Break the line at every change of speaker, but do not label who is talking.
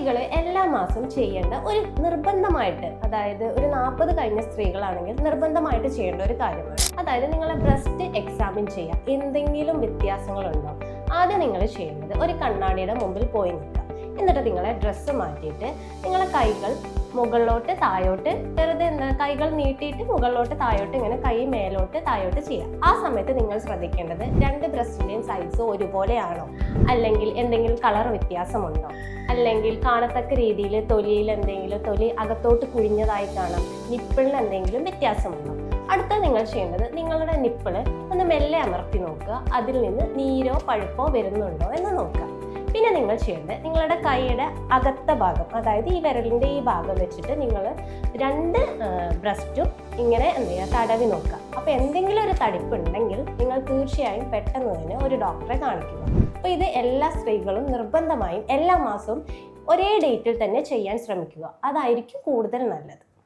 സ്ത്രീകൾ എല്ലാ മാസവും ചെയ്യേണ്ട ഒരു നിർബന്ധമായിട്ട് അതായത് ഒരു നാൽപ്പത് കഴിഞ്ഞ സ്ത്രീകളാണെങ്കിൽ നിർബന്ധമായിട്ട് ചെയ്യേണ്ട ഒരു കാര്യമാണ്. അതായത് നിങ്ങളെ ബ്രസ്റ്റ് എക്സാമിൻ ചെയ്യുക എന്തെങ്കിലും വ്യത്യാസങ്ങളുണ്ടോ? ആദ്യം നിങ്ങൾ ചെയ്യേണ്ടത് ഒരു കണ്ണാടിയുടെ മുമ്പിൽ പോയി നിൽക്കുക. എന്നിട്ട് നിങ്ങളെ ഡ്രസ്സ് മാറ്റിയിട്ട് നിങ്ങളെ കൈകൾ മുകളിലോട്ട് താഴോട്ട് വെറുതെ എന്താ കൈകൾ നീട്ടിയിട്ട് മുകളിലോട്ട് താഴോട്ട് ഇങ്ങനെ കൈ മേലോട്ട് താഴോട്ട് ചെയ്യാം ആ സമയത്ത് നിങ്ങൾ ശ്രദ്ധിക്കേണ്ടത് രണ്ട് ബ്രസ്റ്റിന്റെയും സൈസ് ഒരുപോലെയാണോ? അല്ലെങ്കിൽ എന്തെങ്കിലും കളർ വ്യത്യാസമുണ്ടോ? അല്ലെങ്കിൽ കാണത്തക്ക രീതിയിൽ തൊലിയിൽ എന്തെങ്കിലും തൊലി അകത്തോട്ട് കുഴിഞ്ഞതായി കാണാം. നിപ്പിളിന് എന്തെങ്കിലും വ്യത്യാസമുണ്ടോ? അടുത്ത നിങ്ങൾ ചെയ്യേണ്ടത് നിങ്ങളുടെ നിപ്പിൾ ഒന്ന് മെല്ലെ അമർത്തി നോക്കുക. അതിൽ നിന്ന് നീരോ പഴുപ്പോ വരുന്നുണ്ടോ എന്ന് നോക്കുക. പിന്നെ നിങ്ങൾ ചെയ്യേണ്ടത് നിങ്ങളുടെ കൈയുടെ അകത്ത ഭാഗം അതായത് ഈ വിരലിന്റെ ഈ ഭാഗം വെച്ചിട്ട് നിങ്ങൾ രണ്ട് ബ്രസ്റ്റും ഇങ്ങനെ എന്ത് ചെയ്യുക തടവി നോക്കുക. അപ്പോൾ എന്തെങ്കിലും ഒരു തടിപ്പ് ഉണ്ടെങ്കിൽ നിങ്ങൾ തീർച്ചയായും പെട്ടെന്ന് തന്നെ ഒരു ഡോക്ടറെ കാണിക്കുക. അപ്പോൾ ഇത് എല്ലാ സ്ത്രീകളും നിർബന്ധമായും എല്ലാ മാസവും ഒരേ ഡേറ്റിൽ തന്നെ ചെയ്യാൻ ശ്രമിക്കുക. അതായിരിക്കും കൂടുതൽ നല്ലത്.